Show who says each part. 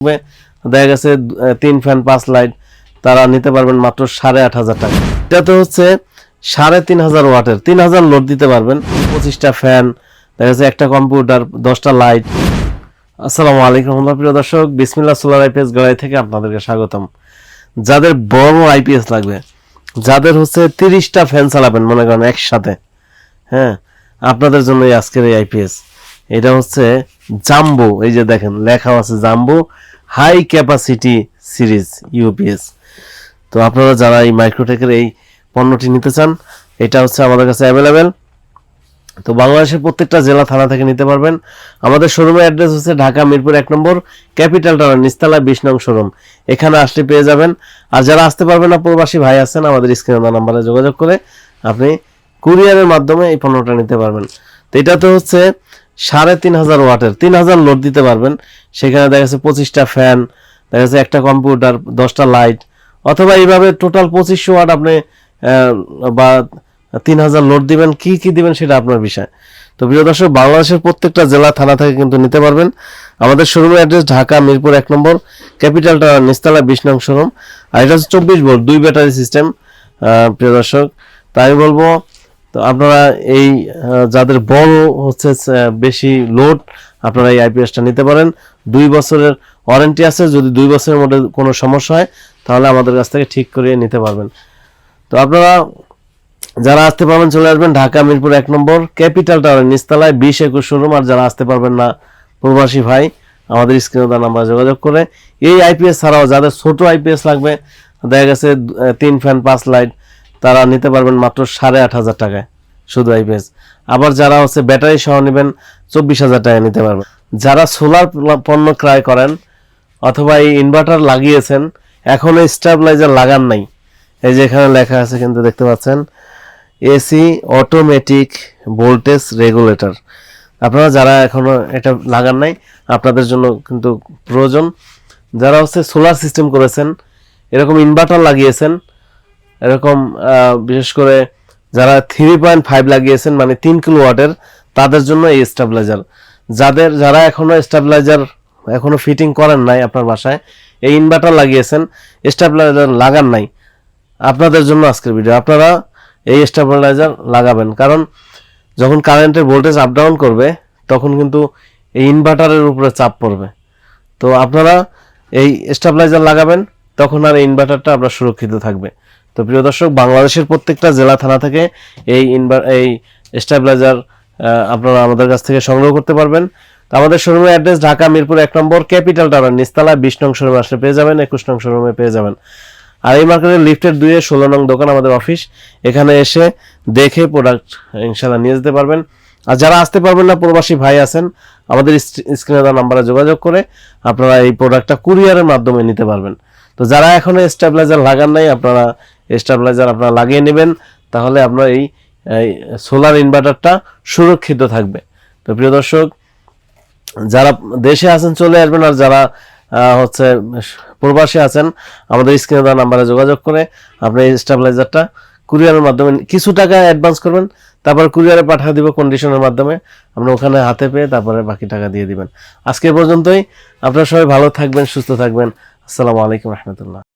Speaker 1: থাকবে। দেখা গেছে তিন ফ্যান, পাঁচ লাইট, তারা নিতে পারবেন মাত্র সাড়ে আট হাজার টাকা। এটা তো হচ্ছে সাড়ে তিন হাজার ওয়াটের, তিন হাজার লোড দিতে পারবেন। পঁচিশটা ফ্যান, দেখা যাচ্ছে একটা কম্পিউটার, দশটা লাইট। আসসালামু আলাইকুম রহমতুল্লাহ, প্রিয় দর্শক, বিসমিল্লাহ সোলার আইপিএস গাড়ি থেকে আপনাদেরকে স্বাগতম। যাদের বড় আইপিএস লাগবে, যাদের হচ্ছে তিরিশটা ফ্যান চালাবেন, মনে করেন একসাথে হ্যাঁ আপনাদের জন্য এই আজকের এই আইপিএস। এটা হচ্ছে জাম্বো, এই যে দেখেন লেখা আছে jumbo, high capacity series, UPS. তো আপনারা যারা এই মাইক্রোটেকের এই পণ্যটি নিতে চান, এটা হচ্ছে আমাদের কাছে অ্যাভেলেবেল। তো বাংলাদেশের প্রত্যেকটা জেলা, থানা থেকে নিতে পারবেন। আমাদের শোরুমের অ্যাড্রেস হচ্ছে ঢাকা, মিরপুর এক নম্বর, ক্যাপিটাল টাওয়ার, নিস্তালা বিশ নং শোরুম। এখানে আসলে পেয়ে যাবেন। আর যারা আসতে পারবেন না, প্রবাসী ভাই আছেন, আমাদের স্ক্রিনে নাম্বারে যোগাযোগ করে আপনি কুরিয়ারের মাধ্যমে এই পণ্যটা নিতে পারবেন। তো এটা তো হচ্ছে সাড়ে তিন হাজার ওয়াটের, তিন হাজার লোড দিতে পারবেন। সেখানে দেখা যাচ্ছে পঁচিশটা ফ্যান, দেখা যাচ্ছে একটা কম্পিউটার, দশটা লাইট, অথবা এইভাবে টোটাল পঁচিশশো ওয়াট আপনি বা তিন হাজার লোড দিবেন, কি কি দিবেন সেটা আপনার বিষয়। তো প্রিয় দর্শক, বাংলাদেশের প্রত্যেকটা জেলা থানা থেকে কিন্তু নিতে পারবেন। আমাদের শোরুমের অ্যাড্রেস ঢাকা, মিরপুর এক নম্বর ক্যাপিটাল টাওয়ার নিস্তালা বিশ নং শোরুম। আর এটা হচ্ছে চব্বিশ ভোল্ট, দুই ব্যাটারি সিস্টেম প্রিয় দর্শক। তাই বলব তো আপনারা এই যাদের বড় হচ্ছে বেশি লোড, আপনারা এই আইপিএসটা নিতে পারেন। দুই বছরের ওয়ারেন্টি আছে, যদি দুই বছরের মধ্যে কোনো সমস্যা হয়, তাহলে আমাদের কাছ থেকে ঠিক করিয়ে নিতে পারবেন। তো আপনারা যারা আসতে পারবেন, চলে আসবেন ঢাকা মিরপুর এক নম্বর, ক্যাপিটাল টাওয়ার নিচতলায় বিশ একুশ শোরুম। আর যারা আসতে পারবেন না, প্রবাসী ভাই, আমাদের স্ক্রিনে তার নাম্বার যোগাযোগ করে। এই আইপিএস ছাড়াও যাদের ছোট আইপিএস লাগবে, দেখা গেছে তিন ফ্যান, পাঁচ লাইট তারা নিতে পারবেন মাত্র সাড়ে আট হাজার টাকায় শুধু আইপিএস আবার যারা হচ্ছে ব্যাটারি সহ নেবেন, চব্বিশ হাজার টাকায় নিতে পারবেন। যারা সোলার পণ্য ক্রয় করেন অথবা এই ইনভার্টার লাগিয়েছেন, এখনও স্টেবিলাইজার লাগান নাই। এই যে এখানে লেখা আছে কিন্তু দেখতে পাচ্ছেন এসি অটোমেটিক ভোল্টেজ রেগুলেটর আপনারা যারা এখনও এটা লাগান নাই, আপনাদের জন্য কিন্তু প্রয়োজন। যারা হচ্ছে সোলার সিস্টেম করেছেন, এরকম ইনভার্টার লাগিয়েছেন এরকম বিশেষ করে যারা থ্রি পয়েন্ট ফাইভ লাগিয়েছেন মানে তিন কিলো ওয়াটের তাদের জন্য এই স্টেবিলাইজার যাদের, যারা এখনও স্টেবিলাইজার এখনও ফিটিং করেন নাই আপনার বাসায়, এই ইনভার্টার লাগিয়েছেন স্টেবিলাইজার লাগান নাই। আপনাদের জন্য আজকের ভিডিও আপনারা এই স্টেবিলাইজার লাগাবেন, কারণ যখন কারেন্টের ভোল্টেজ আপ ডাউন করবে, তখন কিন্তু এই ইনভার্টারের উপরে চাপ পড়বে। তো আপনারা এই স্টেবিলাইজার লাগাবেন, তখন আর ইনভার্টারটা আপনার সুরক্ষিত থাকবে। তো প্রিয় দর্শক, বাংলাদেশের প্রত্যেকটা জেলা, থানা থেকে এই ইনভার এই স্টেবিলাইজার আপনারা আমাদের কাছ থেকে সংগ্রহ করতে পারবেন। তো আমাদের শোরুমের অ্যাড্রেস ঢাকা, মিরপুর এক নম্বর ক্যাপিটাল টাওয়ার নিস্তালা বিশ নং শোরুমে আসলে পেয়ে যাবেন, একুশ নং শোরুমে পেয়ে যাবেন। আর এই মার্কেটের লিফটের দুইয়ে ষোলো নং দোকান আমাদের অফিস এখানে এসে দেখে প্রোডাক্ট ইনশাল্লাহ নিয়ে যেতে পারবেন। আর যারা আসতে পারবেন না, প্রবাসী ভাই আছেন, আমাদের স্ক্রিনে দেওয়া নাম্বারে যোগাযোগ করে আপনারা এই প্রোডাক্টটা কুরিয়ারের মাধ্যমে নিতে পারবেন। তো যারা এখনও স্টেবিলাইজার লাগান নাই, আপনারা স্টেবিলাইজার আপনারা লাগিয়ে নেবেন, তাহলে আপনার এই সোলার ইনভার্টারটা সুরক্ষিত থাকবে। তো প্রিয় দর্শক, যারা দেশে আছেন চলে আসবেন, আর যারা হচ্ছে প্রবাসী আছেন, আমাদের স্ক্রিনে দেওয়া নাম্বারে যোগাযোগ করে আপনি এই স্টেবিলাইজারটা কুরিয়ারের মাধ্যমে কিছু টাকা অ্যাডভান্স করবেন, তারপর কুরিয়ারে পাঠিয়ে দিব কন্ডিশনের মাধ্যমে আমরা ওখানে হাতে পেয়ে তারপরে বাকি টাকা দিয়ে দিবেন। আজকে পর্যন্তই, আপনারা সবাই ভালো থাকবেন, সুস্থ থাকবেন। আসসালামু আলাইকুম রহমতুল্লাহ।